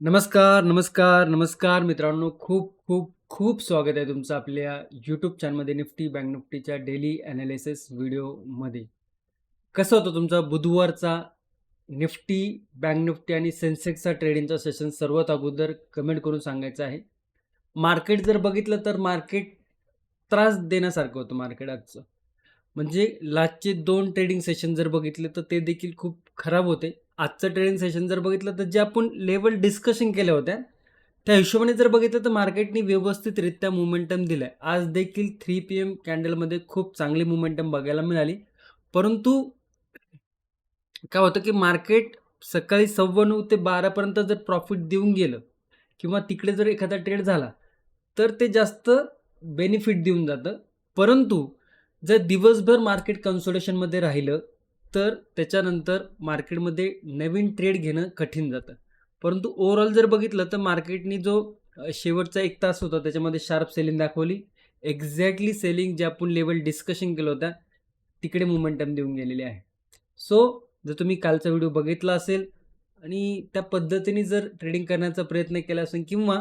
नमस्कार, नमस्कार, नमस्कार मित्रांनो. खूप, खूप, खूप स्वागत आहे तुमचं आपल्या यूट्यूब चॅनलमध्ये निफ्टी बँक निफ्टीच्या डेली ॲनालिसिस व्हिडिओमध्ये. कसं होतं तुमचा बुधवारचा निफ्टी, बँक निफ्टी आणि सेन्सेक्सचा ट्रेडिंगचा सेशन सर्वात अगोदर कमेंट करून सांगायचं आहे. मार्केट जर बघितलं तर मार्केट त्रास देण्यासारखं होतं मार्केट आजचं. म्हणजे लास्टचे दोन ट्रेडिंग सेशन जर बघितले तर ते देखील खूप खराब होते. आजचं ट्रेडिंग सेशन जर बघितलं तर जे आपण लेवल डिस्कशन केल्या होत्या, त्या हिशोबाने जर बघितलं तर मार्केटने व्यवस्थितरित्या मुवमेंटम दिलं आहे आज देखील थ्री पी एम कॅन्डलमध्ये खूप चांगली मुमेंटम बघायला मिळाली. परंतु काय होतं की मार्केट सकाळी 9:15 ते बारापर्यंत जर प्रॉफिट देऊन गेलं किंवा तिकडे जर एखादा ट्रेड झाला, तर ते जास्त बेनिफिट देऊन जातं. परंतु जर दिवसभर मार्केट कन्सोलेशनमध्ये राहिलं, तर त्याच्यानंतर मार्केटमध्ये नवीन ट्रेड घेणं कठीण जातं. परंतु ओव्हरऑल जर बघितलं तर मार्केटनी जो शेवटचा एक तास होता त्याच्यामध्ये शार्प सेलिंग दाखवली. एक्झॅक्टली सेलिंग जे आपण लेवल डिस्कशन केलं होतं, तिकडे मोमेंटम देऊन गेलेली आहे. सो जर तुम्ही कालचा व्हिडिओ बघितला असेल आणि त्या पद्धतीने जर ट्रेडिंग करण्याचा प्रयत्न केला असेल किंवा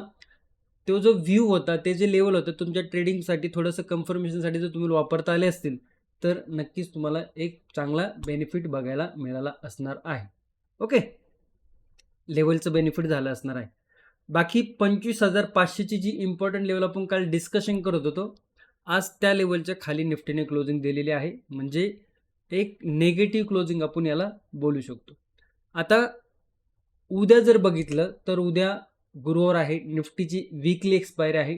तो जो व्ह्यू होता, ते जे लेवल होतं तुमच्या ट्रेडिंगसाठी थोडंसं कन्फर्मेशनसाठी जर तुम्ही वापरता आले असतील, तर नक्कीच तुम्हाला एक चांगला बेनिफिट बघायला मिळाला असणार आहे. ओके. लेवलचं बेनिफिट झालं असणार आहे. बाकी पंचवीस हजार पाचशेची जी इम्पॉर्टंट लेवल आपण काल डिस्कशन करत होतो, आज त्या लेवलच्या खाली निफ्टीने क्लोजिंग दिलेली आहे. म्हणजे एक निगेटिव्ह क्लोजिंग आपण याला बोलू शकतो. आता उद्या जर बघितलं तर उद्या गुरुवार आहे. निफ्टीची वीकली एक्सपायरी आहे.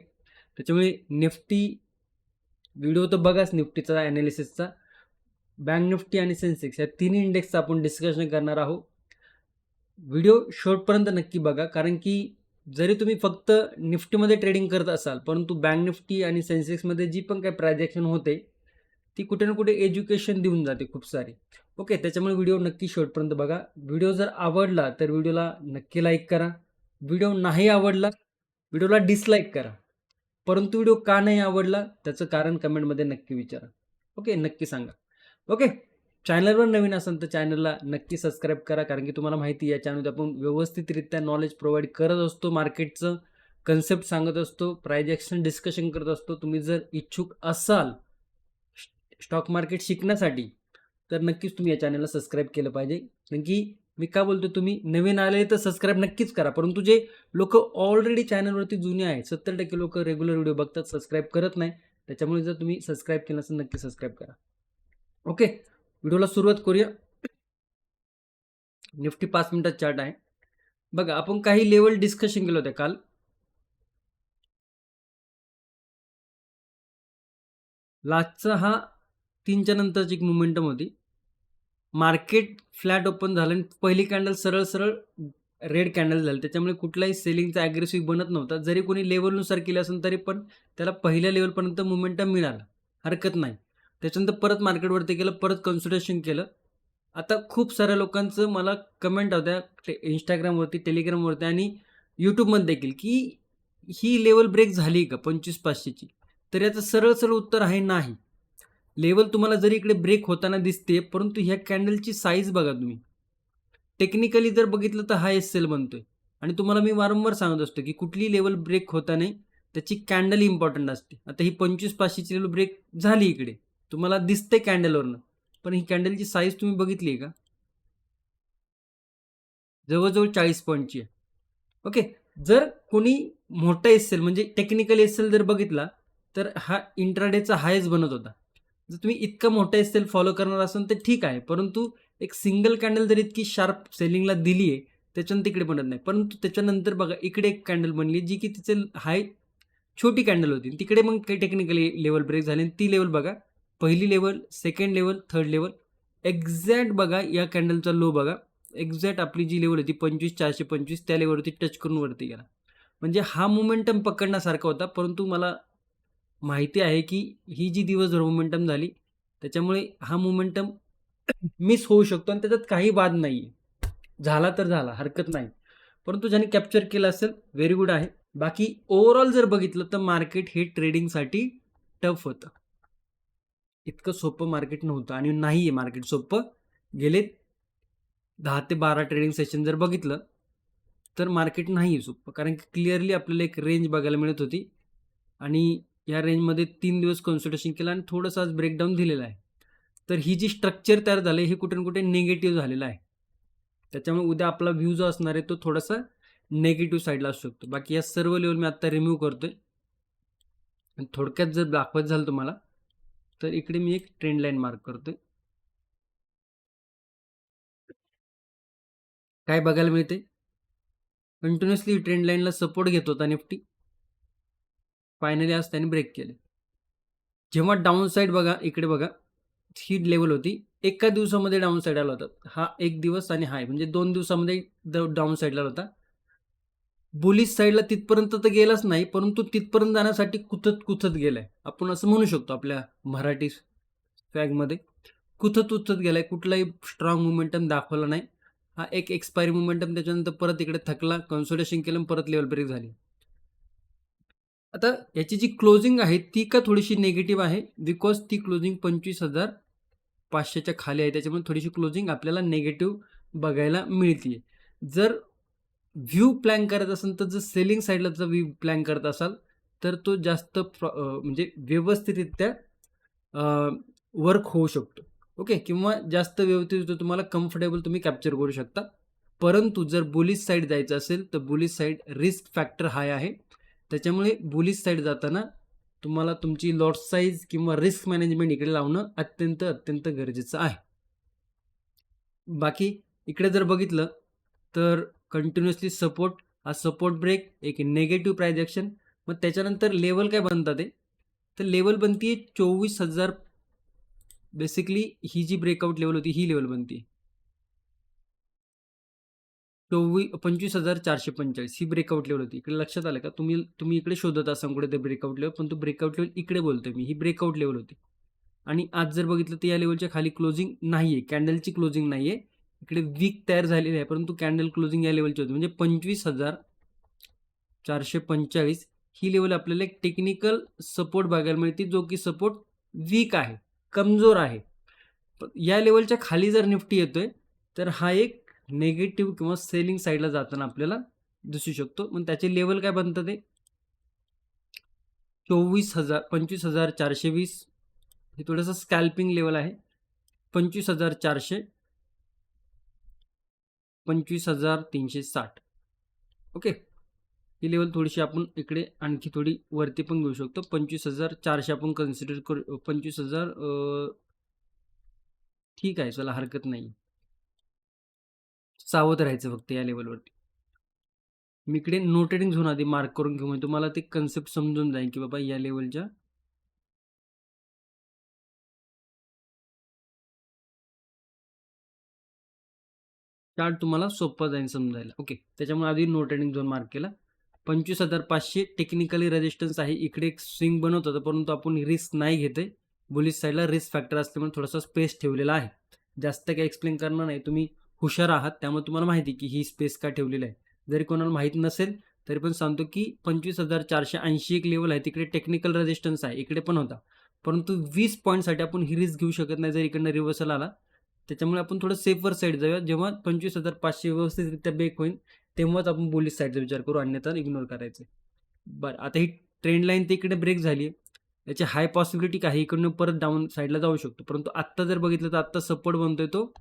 त्याच्यामुळे निफ्टी व्हिडिओ तर बघाच निफ्टीचा ॲनालिसिसचा बँक निफ्टी आणि सेन्सेक्स या तिन्ही इंडेक्सचं आपण डिस्कशन करणार आहोत. व्हिडिओ शेवटपर्यंत नक्की बघा. कारण की जरी तुम्ही फक्त निफ्टीमध्ये ट्रेडिंग करत असाल, परंतु बँक निफ्टी आणि सेन्सेक्समध्ये जी पण काही ट्रान्झॅक्शन होते, ती कुठे ना कुठे एज्युकेशन देऊन जाते खूप सारी. ओके. त्याच्यामुळे व्हिडिओ नक्की शेवटपर्यंत बघा. व्हिडिओ जर आवडला तर व्हिडिओला नक्की लाईक करा. व्हिडिओ नाही आवडला, व्हिडिओला डिसलाईक करा. परंतु व्हिडिओ का नाही आवडला त्याचं कारण कमेंटमध्ये नक्की विचारा. ओके. नक्की सांगा. ओके. चॅनलवर नवीन असेल तर चॅनलला नक्की सबस्क्राईब करा. कारण की तुम्हाला माहिती या चॅनलमध्ये आपण व्यवस्थितरित्या नॉलेज प्रोव्हाइड करत असतो. मार्केटचं कन्सेप्ट सांगत असतो. प्रायजेक्शन डिस्कशन करत असतो. तुम्ही जर इच्छुक असाल स्टॉक मार्केट शिकण्यासाठी, तर नक्कीच तुम्ही या चॅनलला सबस्क्राईब केलं पाहिजे. कारण की मी का बोलतो तुम्ही नवीन आले तर सबस्क्राईब नक्कीच करा. परंतु जे लोक ऑलरेडी चॅनलवरती जुने आहेत, सत्तर टक्के लोक रेग्युलर व्हिडिओ बघतात, सबस्क्राईब करत नाही. त्याच्यामुळे जर तुम्ही सबस्क्राईब केलं असेल नक्की सबस्क्राईब करा. ओके. व्हिडिओला सुरुवात करूया. निफ्टी पाच मिनिटात चार्ट आहे. बघा आपण काही लेवल डिस्कशन केलं होतं काल. लास्टचा हा तीनच्या नंतरची एक मुमेंटम होती. मार्केट फ्लॅट ओपन झालं आणि पहिली कॅन्डल सरळ-सरळ रेड कॅन्डल झाली. त्याच्यामुळे कुठलाही सेलिंगचा ॲग्रेसिव्ह बनत नव्हता. जरी कोणी लेवलनुसार केलं असेल तरी पण त्याला पहिल्या लेवलपर्यंत मुमेंटम मिळाला. हरकत नाही. त्याच्यानंतर परत मार्केटवरती गेलं, परत कन्सल्टेशन केलं. आता खूप साऱ्या लोकांचं मला कमेंट होत्या टे इंस्टाग्रामवरती टेलिग्रामवरती आणि यूट्यूबमध्ये देखील, की ही लेवल ब्रेक झाली का पंचवीस पाचशेची तर याचं सरळ-सरळ उत्तर आहे नाही. लेवल तुम्हाला जरी इकडे ब्रेक होताना दिसते, परंतु ह्या कॅन्डलची साईज बघा तुम्ही. टेक्निकली जर बघितलं तर हा एस-सेल बनतोय आणि तुम्हाला मी वारंवार सांगत असतो, की कुठलीही लेवल ब्रेक होता नाही त्याची कॅन्डल इम्पॉर्टंट असते. आता ही पंचवीस पाचशेची लेवल ब्रेक झाली इकडे. तुम्हाला दिसते कॅन्डलवरनं. पण ही कॅन्डलची साईज तुम्ही बघितली आहे का? जवळजवळ चाळीस पॉईंटची आहे. ओके. जर कोणी मोठा एस-सेल म्हणजे टेक्निकल एस-सेल जर बघितला, तर हा इंट्राडेचा हायच बनत होता. जर तुम्ही इतका मोठा सेल फॉलो करणार असाल तर ठीक आहे. परंतु एक सिंगल कॅन्डल जर इतकी शार्प सेलिंगला दिली आहे, त्याच्यानंतर तिकडे बनत नाही. परंतु त्याच्यानंतर बघा इकडे एक कॅन्डल बनली जी की तिचे हाय छोटी कॅन्डल होती. तिकडे मग काही टेक्निकली लेवल ब्रेक झाली आणि ती लेवल बघा. पहिली level second level third level exact बघा या कॅन्डलचा लो बघा. एक्झॅक्ट आपली जी लेवल होती 25,425 त्या लेवलवरती टच करून वरती गेला. म्हणजे हा मोमेंटम पकडण्यासारखा होता. परंतु मला माहिती आहे, की ही जी दिवसभर मोमेंटम झाली, त्याच्यामुळे हा मोमेंटम मिस होऊ शकतो आणि त्याच्यात काही वाद आहे झाला तर झाला, हरकत नाही. परंतु ज्याने कॅप्चर केलं असेल व्हेरी गुड आहे. बाकी ओव्हरऑल जर बघितलं तर मार्केट हे ट्रेडिंगसाठी टफ होतं. इतकं सोपं मार्केट नव्हतं आणि नाही आहे मार्केट सोपं. गेले दहा ते 12 ट्रेडिंग सेशन जर बघितलं तर मार्केट नाही आहे सोपं कारण की क्लिअरली आपल्याला एक रेंज बघायला मिळत होती आणि या रेंजमध्ये तीन दिवस कन्सल्टेशन केलं आणि थोडंसं आज ब्रेकडाऊन दिलेला आहे. तर ही जी स्ट्रक्चर तयार झालं हे कुठे ना कुठे निगेटिव्ह झालेलं आहे. त्याच्यामुळे उद्या आपला व्ह्यू जो असणार आहे तो थोडासा नेगेटिव्ह साईडला असू शकतो. बाकी या सर्व लेवल मी आत्ता रिमूव्ह करतोय. आणि थोडक्यात जर दाखवत झालं तुम्हाला तर इकडे मी एक ट्रेंड लाईन मार्क करतोय. काय बघायला मिळते कंटिन्युअसली ट्रेंड लाईनला सपोर्ट घेत होता निफ्टी फायनली आज त्यांनी ब्रेक केले. जेव्हा डाऊन साईड बघा इकडे बघा ही लेवल होती. एका दिवसामध्ये डाऊन साईड आला होता. हा एक दिवस आणि हाय म्हणजे दोन दिवसामध्ये डाऊन साईडला होता. बोलीस साईडला तिथपर्यंत तर गेलाच नाही परंतु तिथपर्यंत जाण्यासाठी कुथत कुथत गेलाय. आपण असं म्हणू शकतो आपल्या मराठी फॅगमध्ये कुथत उथत गेलाय. कुठलाही स्ट्रॉंग मुमेंटम दाखवला नाही. हा एक एक्सपायरी मुमेंटम त्याच्यानंतर परत इकडे थकला कन्सोलेशन केलं परत लेवल ब्रेक झाली. आता याची जी क्लोजिंग आहे ती का थोडीशी निगेटिव्ह आहे? बिकॉज ती क्लोजिंग पंचवीस हजार पाचशेच्या खाली आहे. त्याच्यामुळे थोडीशी क्लोजिंग आपल्याला नेगेटिव्ह बघायला मिळते जर व्ह्यू प्लॅन करत असाल तर जर सेलिंग साईडला जर व्ह्यू प्लॅन करत असाल तर तो जास्त म्हणजे व्यवस्थितरित्या वर्क होऊ शकतो. ओके किंवा जास्त व्यवस्थित तुम्हाला कम्फर्टेबल तुम्ही कॅप्चर करू शकता. परंतु जर बुलिस साईड जायचं असेल तर bullish side risk factor high आहे. त्याच्यामुळे बुलिस साईड जाताना तुम्हाला तुमची लॉट साईज किंवा रिस्क मॅनेजमेंट इकडे लावणं अत्यंत अत्यंत गरजेचं आहे. बाकी इकडे जर बघितलं तर कंटिन्युअसली सपोर्ट हा सपोर्ट ब्रेक एक नेगेटिव्ह प्रायजेक्शन मग त्याच्यानंतर लेवल काय बनतात ते तर लेवल बनती चोवीस हजार बेसिकली ही जी ब्रेकआउट लेवल होती ही लेवल बनती चोवीस पंचवीस हजार चारशे पंचेचाळीस. ही ब्रेकआउट लेवल होती. इकडे लक्षात आलं का? तुम्ही तुम्ही इकडे शोधत असाल कुठे ते ब्रेकआउट लेवल पण तो ब्रेकआउट लेवल इकडे बोलतोय मी. ही ब्रेकआउट लेवल होती. आणि आज जर बघितलं तर या लेवलच्या खाली क्लोजिंग नाही आहे कॅन्डलची क्लोजिंग नाही आहे इकडे वीक तयार झालेली आहे परंतु कॅन्डल क्लोजिंग या लेवलची होती. म्हणजे पंचवीस हजार चारशे पंचेचाळीस ही लेवल आपल्याला एक टेक्निकल सपोर्ट बघायला मिळते जो की सपोर्ट वीक आहे कमजोर आहे. या लेवलच्या खाली जर निफ्टी येतोय तर हा एक नेगेटिव्ह किंवा सेलिंग साईडला जाताना आपल्याला दिसू शकतो. मग त्याचे लेवल काय बनतं ते? चोवीस हजार पंचवीस हजार चारशे वीस. हे थोडंसं स्कॅल्पिंग लेवल आहे. पंचवीस हजार चारशे पंचवीस हजार तीनशे साठ. ओके ही लेवल थोडीशी आपण इकडे आणखी थोडी वरती पण घेऊ शकतो. पंचवीस हजार चारशे आपण कन्सिडर करू पंचवीस हजार ठीक आहे चला हरकत नाही. सावध राहायचं फक्त या लेवलवरती मी इकडे नोटेडिंग झोन आधी मार्क करून घेऊ म्हणजे तुम्हाला ते कन्सेप्ट समजून जाईल की बाबा या लेवलच्या चार्ट तुम्हाला सोपं जाईल समजायला. ओके त्याच्यामुळे आधी नोटेडिंग झोन मार्क केला. पंचवीस हजार पाचशे टेक्निकली रेजिस्टन्स आहे. इकडे एक स्विंग बनवत होतं परंतु आपण रिस्क नाही घेते बुलिस साईडला रिस्क फॅक्टर असल्यामुळे थोडासा स्पेस ठेवलेला आहे. जास्त काही एक्सप्लेन करणार नाही. तुम्ही हुशार आहात त्यामुळे तुम्हाला माहिती की ही स्पेस का ठेवलेली आहे. जरी कोणाला माहीत नसेल तरी पण सांगतो की पंचवीस हजार चारशे ऐंशी एक लेवल आहे. तिकडे टेक्निकल रेजिस्टन्स आहे. इकडे पण होता. परंतु वीस पॉईंटसाठी आपण ही रिस्क घेऊ शकत नाही जर इकडनं रिव्हर्सल आला. त्याच्यामुळे आपण थोडं सेफर साईड जाऊया. जेव्हा पंचवीस हजार पाचशे व्यवस्थितरित्या बेक होईल तेव्हाच आपण पोलीस साईडचा विचार करू. अन्यथा इग्नोर करायचे बरं आता ही ट्रेंड लाईन ते इकडे ब्रेक झाली आहे. याची हाय पॉसिबिलिटी काही इकडनं परत डाऊन साईडला जाऊ शकतो. परंतु आत्ता जर बघितलं तर आत्ता सपोर्ट बनतोय तो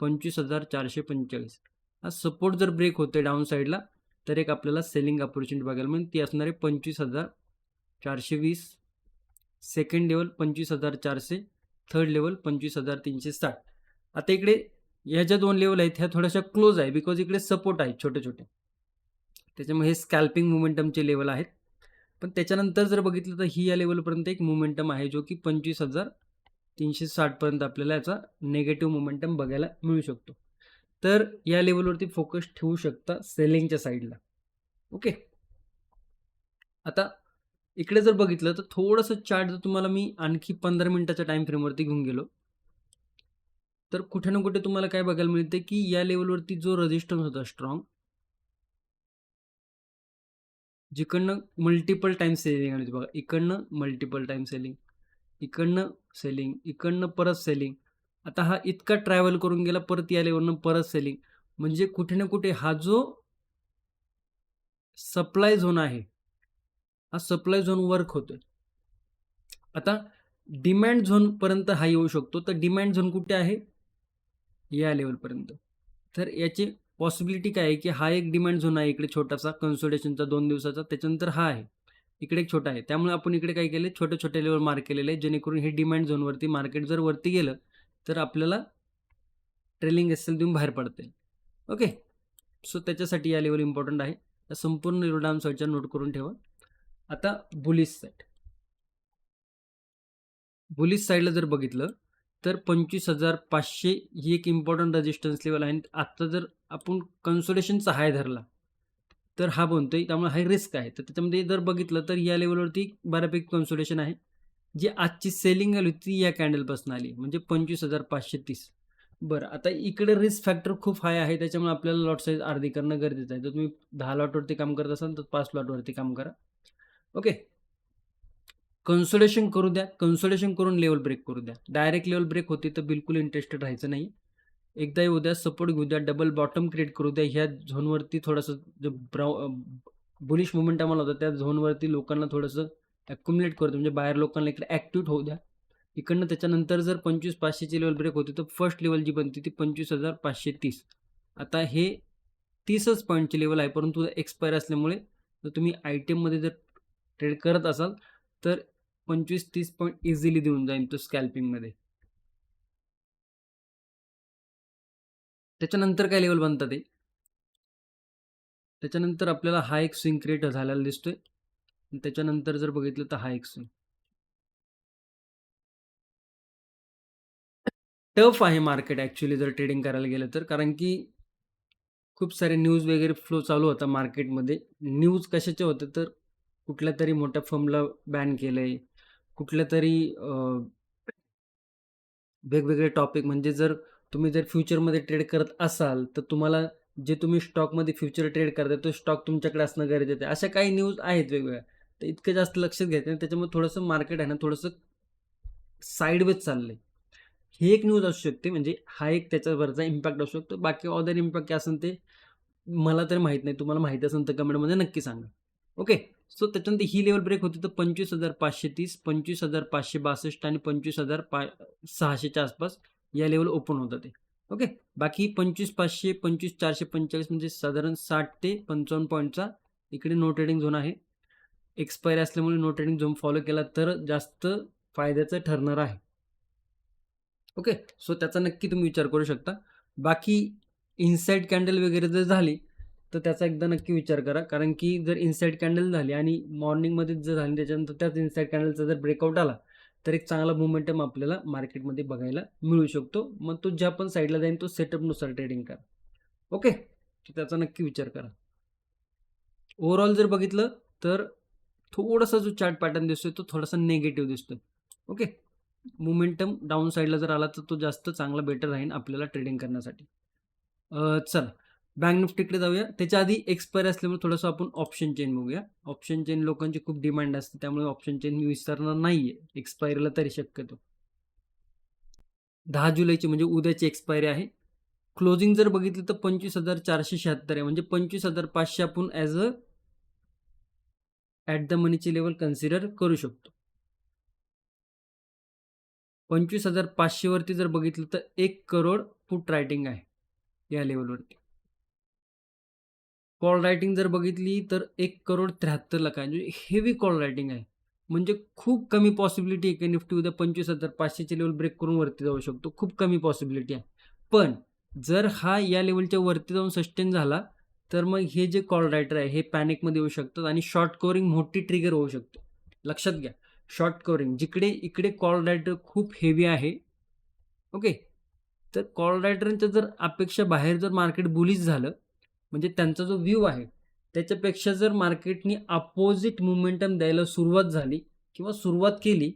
पंचवीस हजार चारशे पंचेचाळीस. हा सपोर्ट जर ब्रेक होते डाऊन साईडला तर एक आपल्याला सेलिंग ऑपॉर्च्युनिटी बघायला मिळेल. ती असणार आहे पंचवीस हजार चारशे वीस. सेकंड लेवल पंचवीस हजार चारशे. थर्ड लेवल पंचवीस हजार तीनशे साठ. आता इकडे ह्या ज्या दोन लेवल आहेत ह्या थोड्याशा क्लोज आहे बिकॉज इकडे सपोर्ट आहेत छोटे छोटे. त्याच्यामुळे हे स्कॅल्पिंग मुमेंटमचे लेवल आहेत. पण त्याच्यानंतर जर बघितलं तर ही या लेवलपर्यंत एक मुमेंटम आहे जो की पंचवीस हजार तीनशे साठपर्यंत आपल्याला याचा नेगेटिव्ह मोमेंटम बघायला मिळू शकतो. तर या लेवलवरती फोकस ठेवू शकता सेलिंगच्या साईडला ओके आता इकडे जर बघितलं तर थोडंसं चार्ट जर तुम्हाला मी आणखी पंधरा मिनिटाच्या टाइम फ्रेमवरती घेऊन गेलो तर कुठे ना कुठे तुम्हाला काय बघायला मिळते की या लेवलवरती जो रजिस्टन्स होता स्ट्रॉंग जिकडनं मल्टिपल टाइम सेलिंग आली बघा इकडनं मल्टिपल टाइम सेलिंग इकडनं सेलिंग इकडनं परत सेलिंग आता हा इतका ट्रॅव्हल करून गेला परत या लेवलनं परत सेलिंग म्हणजे कुठे ना कुठे हा जो सप्लाय झोन आहे हा सप्लाय झोन वर्क होतोय. आता डिमॅन्ड झोनपर्यंत हा येऊ शकतो. तर डिमॅन्ड झोन कुठे आहे? या लेवलपर्यंत तर याची पॉसिबिलिटी काय आहे की हा एक डिमांड झोन आहे इकडे छोटासा कन्सोलेशनचा दोन दिवसाचा त्याच्यानंतर हा आहे. इकडे एक छोटा आहे. त्यामुळे आपण इकडे काय केले छोटे छोटे लेवल मार्क केलेले आहे जेणेकरून हे डिमांड झोनवरती मार्केट जर वरती गेलं तर आपल्याला ट्रेलिंग एस एल देऊन बाहेर पडते ओके सो त्याच्यासाठी या लेवल इम्पॉर्टंट आहे. या संपूर्ण लेवल साईडच्या नोट करून ठेवा. आता बुलिस साईड बुलिस साईडला जर बघितलं तर पंचवीस हजार पाचशे ही एक इम्पॉर्टंट रजिस्टन्स लेवल आहे. आत्ता जर आपण कन्सोलेशनचा हाय धरला तर हा बनतोय. त्यामुळे हाय रिस्क आहे. तर त्याच्यामध्ये जर बघितलं तर या लेवलवरती बऱ्यापैकी कन्सोलेशन आहे. जी आजची सेलिंग आली होती या कॅन्डलपासून आली. म्हणजे पंचवीस हजार पाचशे तीस. बरं आता इकडे रिस्क फॅक्टर खूप हाय आहे. त्याच्यामुळे आपल्याला लॉट साईज अर्धी करणं गरजेचं आहे. जर तुम्ही दहा लॉटवरती काम करत असाल तर पाच लॉटवरती काम करा. ओके कन्सोलेशन करू द्या. कन्सोलेशन करून लेवल ब्रेक करू द्या. डायरेक्ट लेवल ब्रेक होती तर बिलकुल इंटरेस्टेड राहायचं नाही. एकदा येऊ द्या सपोर्ट घेऊ द्या डबल बॉटम क्रिएट करू द्या. ह्या झोनवरती थोडंसं जो ब्राऊ बुलिश मुवमेंट आम्हाला होता त्या झोनवरती लोकांना थोडंसं ॲक्युमुलेट करू म्हणजे बाहेर लोकांना इकडे ॲक्टिव्ह होऊ द्या. इकडनं त्याच्यानंतर जर पंचवीस पाचशेची लेवल ब्रेक होती तर फर्स्ट लेवल जी बनते ती पंचवीस हजार पाचशे तीस. आता हे तीसच पॉईंटची लेवल आहे परंतु एक्सपायर असल्यामुळे जर तुम्ही आय टी एममध्ये जर ट्रेड करत असाल तर पंचवीस तीस पॉईंट इझिली देऊन जाईल तो स्कॅल्पिंगमध्ये त्याच्यानंतर काय लेवल बनतात ते? त्याच्यानंतर आपल्याला हा एक स्विंग क्रिएट झालेला दिसतोय. त्याच्यानंतर जर बघितलं तर हा एक स्विंग टफ आहे मार्केट ॲक्च्युली जर ट्रेडिंग करायला गेलं तर. कारण की खूप सारे न्यूज वगैरे फ्लो चालू होता मार्केटमध्ये न्यूज कशाचे होते तर कुठल्या तरी मोठ्या फर्मला बॅन केलं आहे कुठल्या तरी वेगवेगळे टॉपिक म्हणजे जर तुम्ही जर फ्युचरमध्ये ट्रेड करत असाल तर तुम्हाला जे तुम्ही स्टॉकमध्ये फ्युचर ट्रेड करता तो स्टॉक तुमच्याकडे असणं गरजेचं आहे. अशा काही न्यूज आहेत वेगवेगळ्या. तर इतकं जास्त लक्षात घ्यायचं त्याच्यामुळे थोडंसं मार्केट आहे ना थोडंसं साईडवेज चाललं आहे ही एक न्यूज असू शकते म्हणजे हा एक त्याच्यावरचा इम्पॅक्ट असू शकतो. बाकी ऑदर इम्पॅक्ट काय असेल ते मला तर माहीत नाही. तुम्हाला माहिती असेल तर कमेंटमध्ये नक्की सांगा. ओके सो त्याच्यानंतर ही लेवल ब्रेक होती तर पंचवीस हजार पाचशे तीस पंचवीस हजार पाचशे बासष्ट आणि पंचवीस हजार पा सहाशेच्या आसपास या लेवल ओपन होतं ते. ओके बाकी पंचवीस पाचशे पंचवीस चारशे पंचेचाळीस म्हणजे साधारण साठ ते पंचावन्न पॉईंटचा इकडे नो ट्रेडिंग झोन आहे. एक्सपायर असल्यामुळे नो ट्रेडिंग झोन फॉलो केला तर जास्त फायद्याचं ठरणार आहे. ओके सो त्याचा नक्की तुम्ही विचार करू शकता. बाकी इनसाईड कॅन्डल वगैरे जर झाली तर त्याचा एकदा नक्की विचार करा. कारण की जर इनसाईड कॅन्डल झाली आणि मॉर्निंगमध्ये जर झाली त्याच्यानंतर त्याच इनसाईड कॅन्डलचा जर ब्रेकआउट आला तर एक चांगला मुवमेंटम आपल्याला मार्केटमध्ये बघायला मिळू शकतो. मग तो ज्या पण साईडला जाईल तो सेटअपनुसार ट्रेडिंग करा. ओके त्याचा नक्की विचार करा. ओव्हरऑल जर बघितलं तर थोडासा जो चार्ट पॅटर्न दिसतोय तो थोडासा निगेटिव्ह दिसतोय. ओके मुमेंटम डाऊन साईडला जर आला तर तो जास्त चांगला बेटर राहील आपल्याला ट्रेडिंग करण्यासाठी. चला. बँक निफ्टीकडे जाऊया. त्याच्या आधी एक्सपायर असल्यामुळे थोडंसं आपण ऑप्शन चेन बघूया. ऑप्शन चेन लोकांची खूप डिमांड असते त्यामुळे ऑप्शन चेन मी विसरणार नाही आहे एक्सपायरीला तरी शक्यतो. दहा जुलैची म्हणजे उद्याची एक्सपायरी आहे. क्लोजिंग जर बघितलं तर पंचवीस हजार चारशे शहात्तर आहे. म्हणजे पंचवीस हजार पाचशे आपण ॲज अ ॲट द मनीची लेवल कन्सिडर करू शकतो. पंचवीस हजार पाचशेवरती जर बघितलं तर एक करोड फूट रायटिंग आहे या लेवलवरती कॉल रायटिंग जर बघितली तर एक करोड त्र्याहत्तर लाख आहे. म्हणजे हेवी कॉल रायटिंग आहे. म्हणजे खूप कमी पॉसिबिलिटी आहे की निफ्टी उद्या पंचवीस हजार पाचशेचे लेवल ब्रेक करून वरती जाऊ शकतो. खूप कमी पॉसिबिलिटी आहे. पण जर हा या लेवलच्या वरती जाऊन सस्टेन झाला तर मग हे जे कॉल रायटर आहे हे पॅनिकमध्ये येऊ शकतात आणि शॉर्ट कवरिंग मोठी ट्रिगर होऊ शकते. लक्षात घ्या. शॉर्ट कवरिंग जिकडे इकडे कॉल रायटर खूप हेवी आहे. ओके तर कॉल रायटरांच्या जर अपेक्षा बाहेर जर मार्केट बुलिश झालं म्हणजे त्यांचा जो व्ह्यू आहे त्याच्यापेक्षा जर मार्केटनी अपोजिट मुवमेंटम द्यायला सुरुवात झाली किंवा सुरुवात केली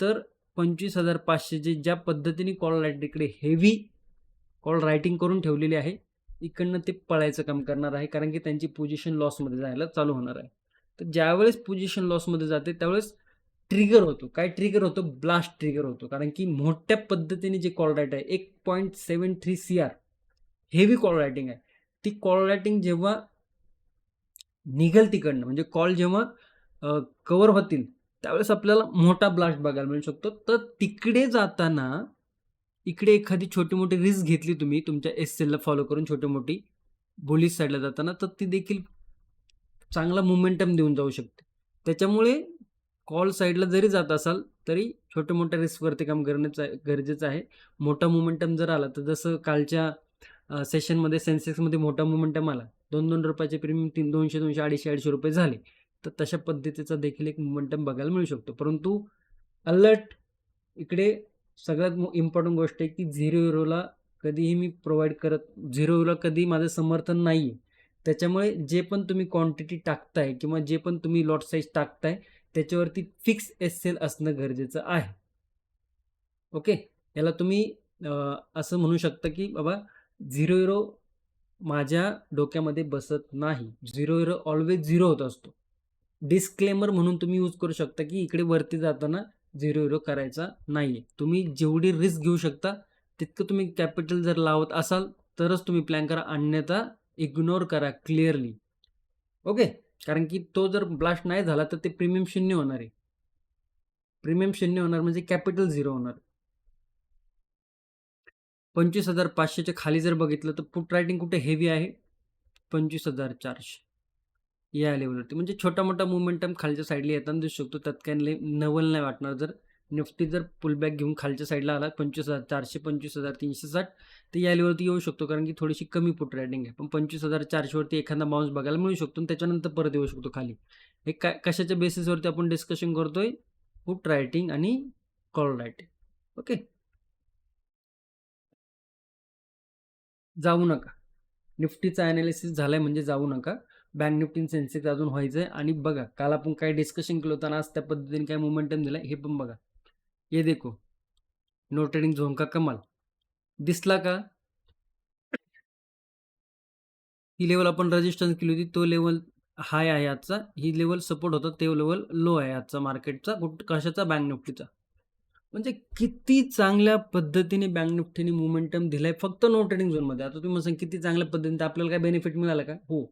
तर पंचवीस हजार पाचशे जे ज्या पद्धतीने कॉल रायटर इकडे हेवी कॉल रायटिंग करून ठेवलेली आहे इकडनं ते पळायचं काम करणार आहे कारण की त्यांची पोझिशन लॉसमध्ये जायला चालू होणार आहे. तर ज्यावेळेस पोझिशन लॉसमध्ये जाते त्यावेळेस ट्रिगर होतो. काय ट्रिगर होतो? ब्लास्ट ट्रिगर होतो. कारण की मोठ्या पद्धतीने जे कॉल राईट आहे एक point seven three C R heavy call writing आहे. ती कॉल रायटिंग जेव्हा निघेल तिकडनं म्हणजे कॉल जेव्हा कवर होतील त्यावेळेस आपल्याला मोठा ब्लास्ट बघायला मिळू शकतो. तर तिकडे जाताना इकडे एखादी छोटी मोठी रिस्क घेतली तुम्ही तुमच्या एस सेलला फॉलो करून छोटी मोठी बोलीस साईडला जाताना तर ती देखील चांगला मोमेंटम देऊन जाऊ शकते. त्याच्यामुळे कॉल साईडला जरी जात असाल तरी छोट्या मोठ्या रिस्कवरती काम करणं गरजेचं आहे. मोठा मोमेंटम जर आला तर जसं कालच्या सेशनमध्ये सेन्सेक्समध्ये मोठा मोमेंटम आला दोन दोन रुपयाचे प्रीमियम तीन दोनशे दोनशे अडीचशे अडीचशे रुपये झाले. तर तशा पद्धतीचा देखील एक मुवमेंटम बघायला मिळू शकतो. परंतु अलर्ट इकडे सगळ्यात इम्पॉर्टंट गोष्ट आहे की झिरो युरोला कधीही मी प्रोव्हाइड करत झिरो युरोला कधी माझं समर्थन नाही आहे त्याच्यामुळे जे पण तुम्ही क्वांटिटी टाकताय किंवा जे पण तुम्ही लॉट साईज टाकताय त्याच्यावरती फिक्स एस सेल असणं गरजेचं आहे. ओके याला तुम्ही असं म्हणू शकता की बाबा झिरो युरो माझ्या डोक्यामध्ये बसत नाही. झिरो युरो ऑलवेज झिरो होत असतो. डिस्क्लेमर म्हणून तुम्ही यूज करू शकता की इकडे वरती जाताना झिरो युरो करायचा नाही आहे तुम्ही जेवढी रिस्क घेऊ शकता तितकं तुम्ही कॅपिटल जर लावत असाल तरच तुम्ही प्लॅन करा. अन्यथा इग्नोर करा क्लिअरली ओके कारण की तो जर ब्लास्ट नाही झाला तर ते प्रीमियम शून्य होणार आहे. प्रीमियम शून्य होणार म्हणजे कॅपिटल झिरो होणार. पंचवीस हजार पाचशेच्या खाली जर बघितलं तर पुट रायटिंग कुठे हेवी आहे? पंचवीस हजार चारशे. या लेवलवरती म्हणजे छोटा मोठा मुवमेंटम खालच्या साईडला येताना दिसू शकतो. त्यात काही नवल नाही वाटणार. जर निफ्टी जर पुलबॅक घेऊन खालच्या साईडला आला पंचवीस हजार चारशे पंचवीस हजार तीनशे साठ तर या लेवलवरती येऊ शकतो. कारण की थोडीशी कमी पुट रायटिंग आहे. पण पंचवीस हजार चारशेवरती एखादा बाउन्स बघायला मिळू शकतो आणि त्याच्यानंतर परत येऊ शकतो खाली. हे काय कशाच्या बेसिसवरती आपण डिस्कशन करतोय? पुट रायटिंग आणि कॉल रायटिंग ओके जाऊ नका. निफ्टीचा ॲनालिसिस झालाय म्हणजे जाऊ नका. बँक निफ्टी सेन्सेक्स अजून व्हायचं आहे आणि बघा काल आपण काय डिस्कशन केलं होतं आज त्या पद्धतीने काय मोमेंटम दिलं हे पण बघा. ये देखो. नो ट्रेडिंग झोन का कमाल? दिसला का? ही लेवल आपण रजिस्टन्स केली होती. तो लेवल हाय आहे आजचा. ही लेवल सपोर्ट होता. ते लेवल लो आहे आजचा मार्केटचा कुठ कशाचा? बँक निफ्टीचा. म्हणजे किती चांगल्या पद्धतीने बँक निफ्टीने मुवमेंटम दिलाय फक्त नो ट्रेडिंग झोनमध्ये आता तुम्ही सांग किती चांगल्या पद्धतीने आपल्याला काय बेनिफिट मिळाला का? हो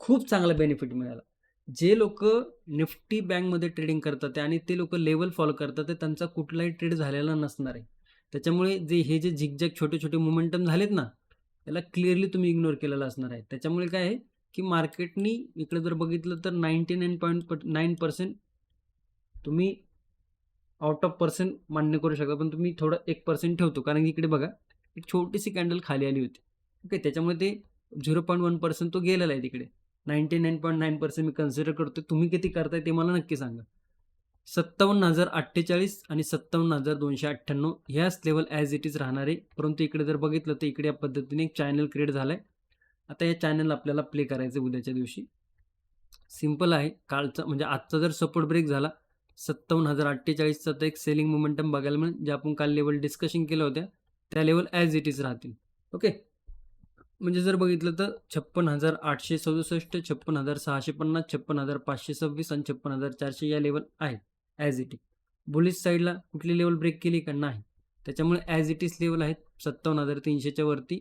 खूप चांगला बेनिफिट मिळाला. जे लोक निफ्टी बँकमध्ये ट्रेडिंग करतात आणि ते लोक लेवल फॉलो करतात ते त्यांचा कुठलाही ट्रेड झालेला नसणार आहे. त्याच्यामुळे जे हे जे झिकझॅक छोटे छोटे मोमेंटम झालेत ना त्याला क्लिअरली तुम्ही इग्नोर केलेला असणार आहे. त्याच्यामुळे काय आहे की मार्केटनी इकडे जर बघितलं तर ninety nine point nine percent तुम्ही आउट ऑफ पर्सेंट मान्य करू शकता. पण तुम्ही थोडं एक पर्सेंट ठेवतो. कारण की इकडे बघा एक छोटीशी कॅन्डल खाली आली होती. ओके त्याच्यामुळे ते झिरो पॉईंट वन पर्सेंट तो गेलेला आहे तिकडे. Ninety nine point nine percent मी कन्सिडर करतो तुम्ही किती करताय ते मला नक्की सांगा. सत्तावन्न हजार अठ्ठेचाळीस आणि सत्तावन्न हजार दोनशे अठ्ठ्याण्णव ह्याच लेवल ॲज इट इज राहणार. आहे परंतु इकडे जर बघितलं तर इकडे या पद्धतीने एक चॅनल क्रिएट झाला आहे आता या चॅनल आपल्याला प्ले करायचं उद्याच्या दिवशी. सिंपल आहे. कालचा म्हणजे आजचा जर सपोर्ट ब्रेक झाला सत्तावन्न हजार अठ्ठेचाळीसचा तर एक सेलिंग मोमेंटम बघायला मिळेल जे आपण काल लेवल डिस्कशन केलं होत्या त्या लेवल ॲज इट इज राहतील. ओके म्हणजे जर बघितलं तर छप्पन हजार आठशे सदुसष्ट छप्पन हजार सहाशे पन्नास छप्पन हजार पाचशे सव्वीस आणि छप्पन हजार चारशे या लेवल आहेत ॲज इट इज बुलिस साईडला कुठली लेवल ब्रेक केली का? नाही. त्याच्यामुळे ॲज इट इज लेवल आहेत सत्तावन्न हजार तीनशेच्या वरती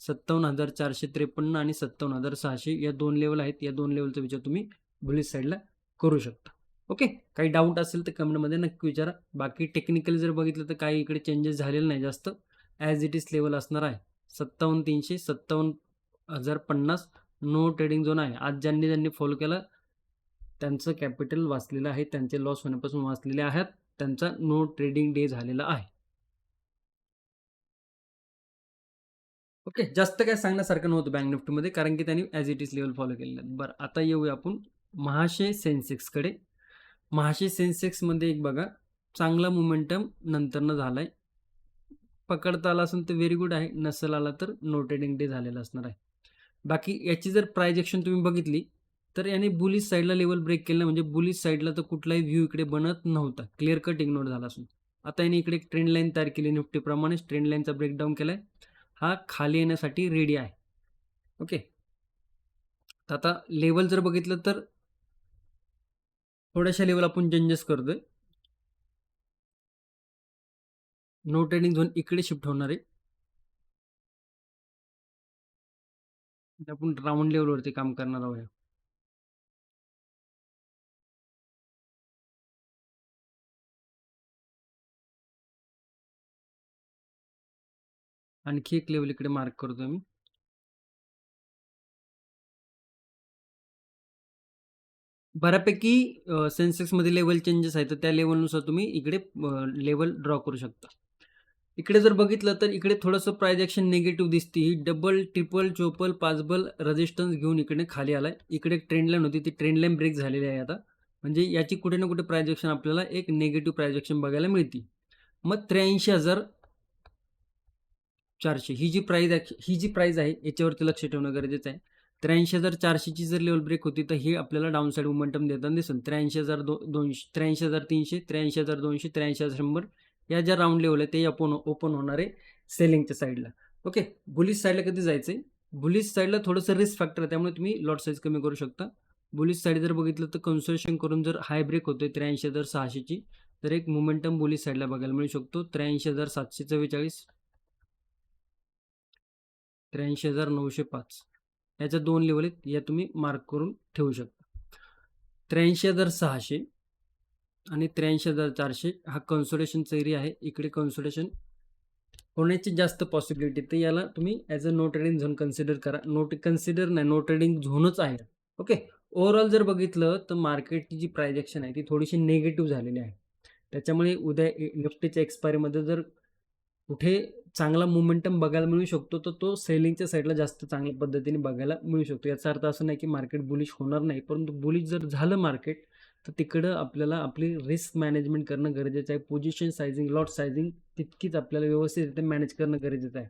सत्तावन्न हजार चारशे त्रेपन्न आणि सत्तावन्न हजार सहाशे या दोन लेवल आहेत. या दोन लेवलचा विचार तुम्ही बुलिस साईडला करू शकता. ओके. काही डाऊट असेल तर कमेंटमध्ये नक्की विचारा. बाकी टेक्निकली जर बघितलं तर काही इकडे चेंजेस झालेले नाही जास्त. ॲज इट इज लेवल असणार आहे. सत्तावन्न तीनशे सत्तावन्न हजार पन्नास. नो ट्रेडिंग झोन आहे. आज ज्यांनी ज्यांनी फॉलो केलं त्यांचं कॅपिटल वाचलेलं आहे. त्यांचे लॉस होण्यापासून वाचलेले आहेत. त्यांचा नो ट्रेडिंग डे झालेला आहे. ओके. जास्त काय सांगण्यासारखं नव्हतं बँक निफ्टीमध्ये कारण की त्यांनी as it is level follow केलेलं आहे. बरं आता येऊया आपण महाशे सेन्सेक्सकडे. महाशी सेन्सेक्समध्ये एक बघा चांगला मोमेंटम नंतरनं झाला आहे पकडता आला असेल तर व्हेरी गुड आहे नसेल आला तर नो ट्रेडिंग डे झालेला असणार आहे. बाकी याची जर प्रायजेक्शन तुम्ही बघितली तर याने बुलिस साईडला लेवल ब्रेक केलं म्हणजे बुलिस साईडला तर कुठलाही व्ह्यू इकडे बनत नव्हता क्लिअर कट इग्नोर झाला असून. आता याने इकडे एक ट्रेंड लाईन तयार केली निफ्टीप्रमाणेच ट्रेंड लाईनचा ब्रेकडाऊन केला आहे हा खाली येण्यासाठी रेडी आहे. ओके. तर आता लेवल जर बघितलं तर थोड्याशा लेवल आपण चेंजेस करतोय. नो ट्रेडिंग झोन इकडे शिफ्ट होणार आहे. आपण राऊंड लेवलवरती काम करणार आहोत. आणखी एक लेवल इकडे मार्क करतो मी. बऱ्यापैकी अ, सेन्सेक्समध्ये लेव्हल चेंजेस आहेत, तर त्या लेव्हलनुसार तुम्ही इकडे अ, लेव्हल ड्रॉ करू शकता. इकडे जर बघितलं तर इकडे थोडंसं प्राईज ॲक्शन निगेटिव्ह दिसते. ही डबल, ट्रिपल, चोपल, पाचबल रेझिस्टन्स घेऊन इकडे खाली आलाय. इकडे एक ट्रेंड लाईन होती, ती ट्रेंड लाईन ब्रेक झालेली आहे आता. म्हणजे याची कुठे ना कुठे प्राईज ॲक्शन आपल्याला एक निगेटिव्ह प्राईज ॲक्शन बघायला मिळते. मग 83,400 ही जी प्राईज ॲक्श ही जी प्राईज आहे याच्यावरती लक्ष ठेवणं गरजेचं आहे. त्र्याऐंशी हजार चारशेची जर लेवल ब्रेक होती तर हे आपल्याला डाऊन साईड मोमेंटम देताना दिसून त्र्याऐंशी हजार दो दोनशे त्र्याऐंशी हजार तीनशे त्र्याऐंशी हजार दोनशे त्र्याऐंशी हजार शंभर या ज्या राऊंड लेवल आहे ते आपण ओपन होणार आहे सेलिंगच्या साईडला ओके बुलिश साईडला कधी जायचं आहे बुलिश साईडला थोडंसं रिस्क फॅक्टर आहे त्यामुळे तुम्ही लॉट साईज कमी करू शकता. बुलिश साईड जर बघितलं तर कन्सोलेशन करून जर हाय ब्रेक होतोय त्र्याऐंशी हजार सहाशेची तर एक मोमेंटम बुलिश साईडला बघायला मिळू शकतो. त्र्याऐंशी हजार सातशे चव्वेचाळीस त्र्याऐंशी हजार नऊशे पाच. याच्या दोन लेवल आहेत. या तुम्ही मार्क करून ठेवू शकता. 83,600 आणि 83,400 हा कन्सोलेशनचा एरिया आहे. इकडे कन्सोलेशन होण्याची जास्त पॉसिबिलिटी तर याला तुम्ही as a no trading zone consider करा. नोट कन्सिडर नाही, नो ट्रेडिंग झोनच आहे. ओके. ओव्हरऑल जर बघितलं तर मार्केटची जी प्रायजेक्शन आहे ती थोडीशी निगेटिव्ह झालेली आहे. त्याच्यामुळे उद्या निफ्टीच्या एक्सपायरीमध्ये जर कुठे चांगला मोमेंटम बघायला मिळू शकतो, तर तो सेलिंगच्या साईडला जास्त चांगल्या पद्धतीने बघायला मिळू शकतो. याचा अर्थ असं नाही की मार्केट बुलिश होणार नाही, परंतु बुलिश जर झालं मार्केट, तर तिकडं आपल्याला आपली रिस्क मॅनेजमेंट करणं गरजेचं आहे. पोझिशन सायझिंग लॉट सायझिंग तितकीच आपल्याला व्यवस्थितरित्या मॅनेज करणं गरजेचं आहे.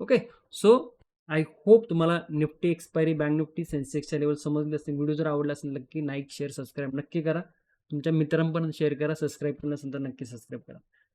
ओके. सो आय होप तुम्हाला निफ्टी एक्सपायरी, बँक निफ्टी, सेन्सेक्सच्या लेवल समजले असतील. व्हिडिओ जर आवडला असेल नक्की लाईक, शेअर, सबस्क्राईब नक्की करा. तुमच्या मित्रांपर्यंत शेअर करा. सबस्क्राईब केलं नसेल तर नक्की सबस्क्राईब करा.